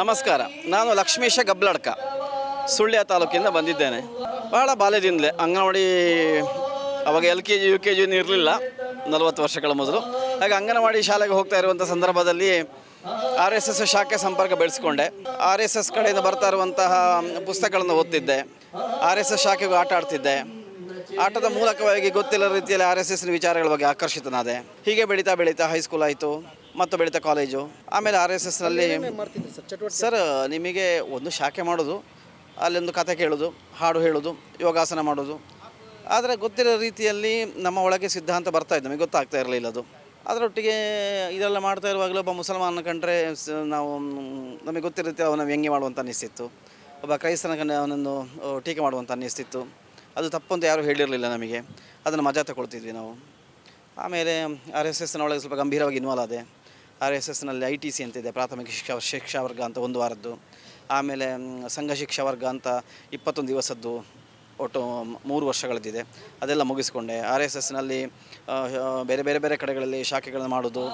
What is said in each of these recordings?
ನಮಸ್ಕಾರ, ನಾನು ಲಕ್ಷ್ಮೀಶ ಗಬ್ಲಡ್ಕ, ಸುಳ್ಯ ತಾಲೂಕಿಂದ ಬಂದಿದ್ದೇನೆ. ಬಹಳ ಬಾಲ್ಯದಿಂದಲೇ, ಅಂಗನವಾಡಿ ಅವಾಗ L K G, U K ಜಿನೂ ಇರಲಿಲ್ಲ, ನಲವತ್ತು ವರ್ಷಗಳ ಮೊದಲು. ಹಾಗೆ ಅಂಗನವಾಡಿ ಶಾಲೆಗೆ ಹೋಗ್ತಾ ಇರುವಂಥ ಸಂದರ್ಭದಲ್ಲಿ ಆರ್ ಎಸ್ ಎಸ್ ಶಾಖೆ ಸಂಪರ್ಕ ಬೆಳೆಸ್ಕೊಂಡೆ. ಆರ್ ಎಸ್ ಎಸ್ ಕಡೆಯಿಂದ ಬರ್ತಾ ಇರುವಂತಹ ಪುಸ್ತಕಗಳನ್ನು ಓದ್ತಿದ್ದೆ. ಆರ್ ಎಸ್ ಎಸ್ ಶಾಖೆಗೂ ಆಟ ಆಡ್ತಿದ್ದೆ. ಆಟದ ಮೂಲಕವಾಗಿ ಗೊತ್ತಿಲ್ಲದ ರೀತಿಯಲ್ಲಿ ಆರ್ ಎಸ್ ಎಸ್ನ ವಿಚಾರಗಳ ಬಗ್ಗೆ ಆಕರ್ಷಿತನಾದೆ. ಹೀಗೆ ಬೆಳೀತಾ ಬೆಳೀತಾ ಹೈಸ್ಕೂಲ್ ಆಯಿತು. ಮತ್ತು ಬೆಳೀತಾ ಕಾಲೇಜು ಆಮೇಲೆ ಆರ್ ಎಸ್ ಎಸ್ನಲ್ಲಿ ಸರ್? ನಿಮಗೆ ಒಂದು ಶಾಖೆ ಮಾಡೋದು ಅಲ್ಲೊಂದು ಕತೆ ಕೇಳೋದು ಹಾಡು ಹೇಳೋದು ಯೋಗಾಸನ ಮಾಡೋದು. ಆದರೆ ಗೊತ್ತಿರೋ ರೀತಿಯಲ್ಲಿ ನಮ್ಮ ಒಳಗೆ ಸಿದ್ಧಾಂತ ಬರ್ತಾ ಇತ್ತು ನಮಗೆ ಗೊತ್ತಾಗ್ತಾ ಇರಲಿಲ್ಲ ಅದು. ಅದರೊಟ್ಟಿಗೆ ಇದೆಲ್ಲ ಮಾಡ್ತಾ ಇರುವಾಗಲೂ ಒಬ್ಬ ಮುಸಲ್ಮಾನ ಕಂಡ್ರೆ ನಾವು ನಮಗೆ ಗೊತ್ತಿರೋ ರೀತಿ ಅವನ ವ್ಯಂಗ್ಯ ಮಾಡುವಂಥ ಅನ್ನಿಸ್ತಿತ್ತು ಒಬ್ಬ ಕ್ರೈಸ್ತನ ಕಂಡ್ರೆ ಅವನನ್ನು ಟೀಕೆ ಮಾಡುವಂಥ ಅನ್ನಿಸ್ತಿತ್ತು ಅದು ತಪ್ಪು ಅಂತ ಯಾರೂ ಹೇಳಿರಲಿಲ್ಲ ನಮಗೆ. ಅದನ್ನು ಮಜಾ ತಗೊಳ್ತಿದ್ವಿ ನಾವು. ಆಮೇಲೆ ಆರ್ ಎಸ್ ಎಸ್ನ ಒಳಗೆ ಸ್ವಲ್ಪ ಗಂಭೀರವಾಗಿ ಇನ್ವಾಲ್ವ್ ಆದೆ. ಆರ್ ಎಸ್ ಎಸ್ನಲ್ಲಿ ಐ ಟಿ ಸಿ ಅಂತಿದೆ, ಪ್ರಾಥಮಿಕ ಶಿಕ್ಷಾ ಶಿಕ್ಷಾ ವರ್ಗ ಅಂತ ಒಂದು ವಾರದ್ದು. ಆಮೇಲೆ ಸಂಘ ಶಿಕ್ಷಾ ವರ್ಗ ಅಂತ ಇಪ್ಪತ್ತೊಂದು ದಿವಸದ್ದು ಒಟ್ಟು ಮೂರು ವರ್ಷಗಳದ್ದಿದೆ. ಅದೆಲ್ಲ ಮುಗಿಸ್ಕೊಂಡೆ. ಆರ್ ಎಸ್ ಎಸ್ನಲ್ಲಿ ಬೇರೆ ಬೇರೆ ಬೇರೆ ಕಡೆಗಳಲ್ಲಿ ಶಾಖೆಗಳನ್ನು ಮಾಡೋದು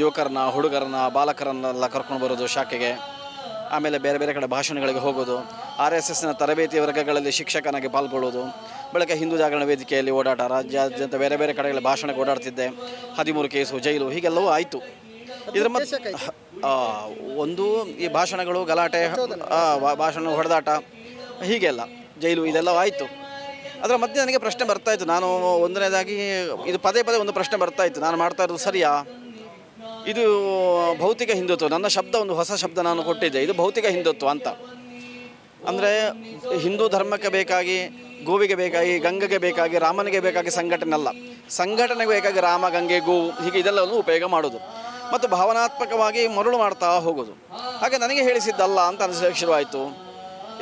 ಯುವಕರನ್ನ, ಹುಡುಗರನ್ನ, ಬಾಲಕರನ್ನೆಲ್ಲ ಕರ್ಕೊಂಡು ಬರೋದು ಶಾಖೆಗೆ. ಆಮೇಲೆ ಬೇರೆ ಬೇರೆ ಕಡೆ ಭಾಷಣಗಳಿಗೆ ಹೋಗೋದು. ಆರ್ ಎಸ್ ಎಸ್ನ ತರಬೇತಿ ವರ್ಗಗಳಲ್ಲಿ ಶಿಕ್ಷಕನಾಗಿ ಪಾಲ್ಗೊಳ್ಳೋದು. ಬಳಿಕ ಹಿಂದೂ ಜಾಗರಣ ವೇದಿಕೆಯಲ್ಲಿ ಓಡಾಟ. ರಾಜ್ಯಾದ್ಯಂತ ಬೇರೆ ಬೇರೆ ಕಡೆಗಳಲ್ಲಿ ಭಾಷಣಕ್ಕೆ ಓಡಾಡ್ತಿದ್ದೆ ಹದಿಮೂರು ಕೇಸು ಜೈಲು ಹೀಗೆಲ್ಲವೂ ಆಯಿತು. ಇದ್ರ ಮತ್ತೆ ಒಂದು ಈ ಭಾಷಣಗಳು ಗಲಾಟೆ ಭಾಷಣ ಹೊಡೆದಾಟ ಹೀಗೆಲ್ಲ. ಜೈಲು ಇದೆಲ್ಲ ಆಯಿತು. ಅದರ ಮಧ್ಯೆ ನನಗೆ ಪ್ರಶ್ನೆ ಬರ್ತಾ ಇತ್ತು. ನಾನು ಒಂದನೇದಾಗಿ ಇದು ಪದೇ ಪದೇ ಒಂದು ಪ್ರಶ್ನೆ ಬರ್ತಾ ಇತ್ತು. ನಾನು ಮಾಡ್ತಾ ಇರೋದು ಸರಿಯಾ? ಇದು ಭೌತಿಕ ಹಿಂದುತ್ವ. ನನ್ನ ಶಬ್ದ ಒಂದು ಹೊಸ ಶಬ್ದ ನಾನು ಕೊಟ್ಟಿದ್ದೆ. ಇದು ಭೌತಿಕ ಹಿಂದುತ್ವ ಅಂತ. ಅಂದರೆ ಹಿಂದೂ ಧರ್ಮಕ್ಕೆ ಬೇಕಾಗಿ ಗೋವಿಗೆ ಬೇಕಾಗಿ, ಗಂಗೆಗೆ ಬೇಕಾಗಿ, ರಾಮನಿಗೆ ಬೇಕಾಗಿ ಸಂಘಟನೆ ಅಲ್ಲ. ಸಂಘಟನೆಗೆ ಬೇಕಾಗಿ ರಾಮ, ಗಂಗೆ, ಗೋವು ಹೀಗೆ ಇದೆಲ್ಲವನ್ನು ಉಪಯೋಗ ಮಾಡೋದು. ಮತ್ತು ಭಾವನಾತ್ಮಕವಾಗಿ ಮರುಳು ಮಾಡ್ತಾ ಹೋಗೋದು. ಹಾಗೆ ನನಗೆ ಹೇಳಿಸಿದ್ದಲ್ಲ ಅಂತ ಅನಿಸಲಿಕ್ಕೆ ಶುರುವಾಯಿತು.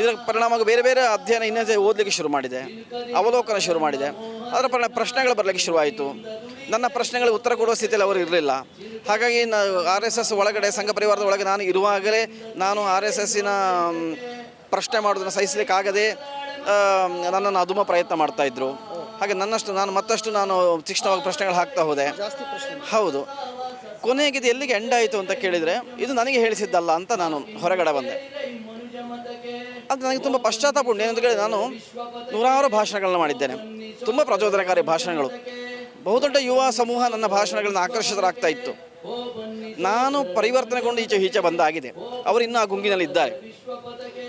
ಇದರ ಪರಿಣಾಮ ಬೇರೆ ಬೇರೆ ಅಧ್ಯಯನ ಇನ್ನೇ ಓದಲಿಕ್ಕೆ ಶುರು ಮಾಡಿದೆ. ಅವಲೋಕನ ಶುರು ಮಾಡಿದೆ. ಅದರ ಪರಿಣಾಮ ಪ್ರಶ್ನೆಗಳು ಬರಲಿಕ್ಕೆ ಶುರುವಾಯಿತು. ನನ್ನ ಪ್ರಶ್ನೆಗಳಿಗೆ ಉತ್ತರ ಕೊಡುವ ಸ್ಥಿತಿಯಲ್ಲಿ ಅವರು ಇರಲಿಲ್ಲ. ಹಾಗಾಗಿ ನಾ, ಆರ್ ಎಸ್ ಎಸ್ ಒಳಗಡೆ, ಸಂಘ ಪರಿವಾರದ ಒಳಗೆ ನಾನು ಇರುವಾಗಲೇ ನಾನು ಆರ್ ಎಸ್ ಎಸ್ಸಿನ ಪ್ರಶ್ನೆ ಮಾಡೋದನ್ನು ಸಹಿಸಲಿಕ್ಕಾಗದೆ ನನ್ನನ್ನು ಅದುಮ ಪ್ರಯತ್ನ ಮಾಡ್ತಾಯಿದ್ರು ಹಾಗೆ ನನ್ನಷ್ಟು ನಾನು ಮತ್ತಷ್ಟು ನಾನು ತೀಕ್ಷ್ಣವಾಗಿ ಪ್ರಶ್ನೆಗಳು ಹಾಕ್ತಾ ಹೋದೆ. ಹೌದು. ಕೊನೆಗೆ ಇದು ಎಲ್ಲಿಗೆ ಎಂಡ್ ಆಯಿತು ಅಂತ ಕೇಳಿದರೆ ಇದು ನನಗೆ ಹೇಳಿಸಿದ್ದಲ್ಲ ಅಂತ ನಾನು ಹೊರಗಡೆ ಬಂದೆ. ಅದು ನನಗೆ ತುಂಬ ಪಶ್ಚಾತ್ತಾಪ ಉಂಟು ಏನಂತ ಕೇಳಿ ನಾನು ನೂರಾರು ಭಾಷಣಗಳನ್ನ ಮಾಡಿದ್ದೇನೆ. ತುಂಬ ಪ್ರಚೋದನಕಾರಿ ಭಾಷಣಗಳು. ಬಹುದೊಡ್ಡ ಯುವ ಸಮೂಹ ನನ್ನ ಭಾಷಣಗಳನ್ನ ಆಕರ್ಷಿತರಾಗ್ತಾ ಇತ್ತು. ನಾನು ಪರಿವರ್ತನೆಗೊಂಡು ಈಚೆ ಈಚೆ ಬಂದಾಗಿದೆ. ಅವರು ಇನ್ನೂ ಆ ಗುಂಗಿನಲ್ಲಿ ಇದ್ದಾರೆ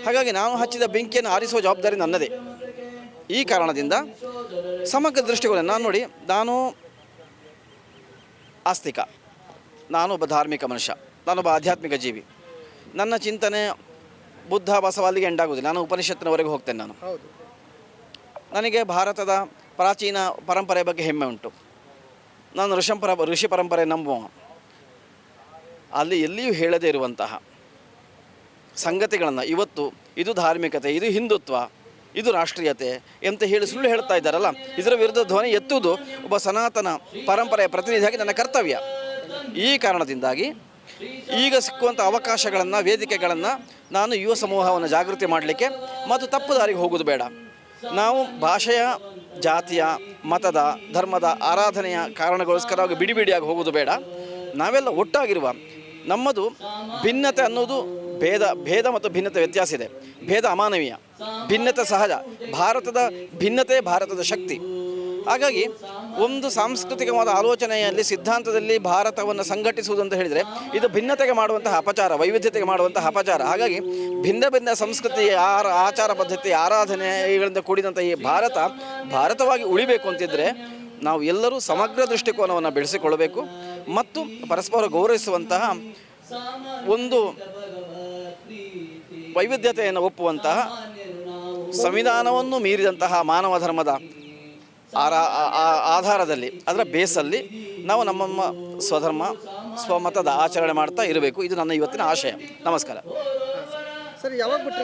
ಹಾಗಾಗಿ ನಾನು ಹಚ್ಚಿದ ಬೆಂಕಿಯನ್ನು ಆರಿಸುವ ಜವಾಬ್ದಾರಿ ನನ್ನದೇ. ಈ ಕಾರಣದಿಂದ ಸಮಗ್ರ ದೃಷ್ಟಿಕೋನ ನಾನು ನೋಡಿ, ನಾನು ಆಸ್ತಿಕ. ನಾನು ಒಬ್ಬ ಧಾರ್ಮಿಕ ಮನುಷ್ಯ. ನಾನೊಬ್ಬ ಆಧ್ಯಾತ್ಮಿಕ ಜೀವಿ. ನನ್ನ ಚಿಂತನೆ ಬುದ್ಧ ಬಸವ ಅಲ್ಲಿಗೆ ಎಂಡಾಗುವುದಿಲ್ಲ ನಾನು ಉಪನಿಷತ್ತಿನವರೆಗೆ ಹೋಗ್ತೇನೆ ನಾನು. ನನಗೆ ಭಾರತದ ಪ್ರಾಚೀನ ಪರಂಪರೆ ಬಗ್ಗೆ ಹೆಮ್ಮೆ ಉಂಟು. ನಾನು ಋಷಂಪರ, ಋಷಿ ಪರಂಪರೆ ನಂಬುವ ಅಲ್ಲಿ ಎಲ್ಲಿಯೂ ಹೇಳದೇ ಇರುವಂತಹ ಸಂಗತಿಗಳನ್ನು ಇವತ್ತು ಇದು ಧಾರ್ಮಿಕತೆ, ಇದು ಹಿಂದುತ್ವ, ಇದು ರಾಷ್ಟ್ರೀಯತೆ ಅಂತ ಹೇಳಿ ಸುಳ್ಳು ಹೇಳ್ತಾ ಇದ್ದಾರಲ್ಲ, ಇದರ ವಿರುದ್ಧ ಧ್ವನಿ ಎತ್ತುವುದು ಒಬ್ಬ ಸನಾತನ ಪರಂಪರೆಯ ಪ್ರತಿನಿಧಿಯಾಗಿ ನನ್ನ ಕರ್ತವ್ಯ. ಈ ಕಾರಣದಿಂದಾಗಿ ಈಗ ಸಿಕ್ಕುವಂಥ ಅವಕಾಶಗಳನ್ನು, ವೇದಿಕೆಗಳನ್ನು ನಾನು ಯುವ ಸಮೂಹವನ್ನು ಜಾಗೃತಿ ಮಾಡಲಿಕ್ಕೆ ಮತ್ತು ತಪ್ಪು ದಾರಿಗೆ ಹೋಗೋದು ಬೇಡ. ನಾವು ಭಾಷೆಯ, ಜಾತಿಯ, ಮತದ, ಧರ್ಮದ ಆರಾಧನೆಯ ಕಾರಣಗೋಸ್ಕರವಾಗಿ ಬಿಡಿ ಬಿಡಿಯಾಗಿ ಹೋಗೋದು ಬೇಡ. ನಾವೆಲ್ಲ ಒಟ್ಟಾಗಿರುವ ನಮ್ಮದು ಭಿನ್ನತೆ ಅನ್ನೋದು ಭೇದ ಭೇದ ಮತ್ತು ಭಿನ್ನತೆ ವ್ಯತ್ಯಾಸ ಇದೆ. ಭೇದ ಅಮಾನವೀಯ, ಭಿನ್ನತೆ ಸಹಜ, ಭಾರತದ ಭಿನ್ನತೆ ಭಾರತದ ಶಕ್ತಿ. ಹಾಗಾಗಿ ಒಂದು ಸಾಂಸ್ಕೃತಿಕವಾದ ಆಲೋಚನೆಯಲ್ಲಿ, ಸಿದ್ಧಾಂತದಲ್ಲಿ ಭಾರತವನ್ನು ಸಂಘಟಿಸುವುದು ಅಂತ ಹೇಳಿದರೆ ಇದು ಭಿನ್ನತೆಗೆ ಮಾಡುವಂತಹ ಅಪಚಾರ, ವೈವಿಧ್ಯತೆಗೆ ಮಾಡುವಂತಹ ಅಪಚಾರ. ಹಾಗಾಗಿ ಭಿನ್ನ ಭಿನ್ನ ಸಂಸ್ಕೃತಿ, ಆರ, ಆಚಾರ ಪದ್ಧತಿ, ಆರಾಧನೆಗಳಿಂದ ಕೂಡಿದಂಥ ಈ ಭಾರತ, ಭಾರತವಾಗಿ ಉಳಿಬೇಕು ಅಂತಿದ್ದರೆ ನಾವು ಎಲ್ಲರೂ ಸಮಗ್ರ ದೃಷ್ಟಿಕೋನವನ್ನು ಬೆಳೆಸಿಕೊಳ್ಳಬೇಕು. ಮತ್ತು ಪರಸ್ಪರ ಗೌರವಿಸುವಂತಹ ಒಂದು ವೈವಿಧ್ಯತೆಯನ್ನು ಒಪ್ಪುವಂತಹ ಸಂವಿಧಾನವನ್ನು ಮೀರಿದಂತಹ ಮಾನವ ಧರ್ಮದ ಆಧಾರದಲ್ಲಿ, ಅದರ ಬೇಸಲ್ಲಿ ನಾವು ನಮ್ಮ ಸ್ವಧರ್ಮ, ಸ್ವಮತದ ಆಚರಣೆ ಮಾಡ್ತಾ ಇರಬೇಕು. ಇದು ನನ್ನ ಇವತ್ತಿನ ಆಶಯ. ನಮಸ್ಕಾರ. ಸರ್, ಯಾವಾಗ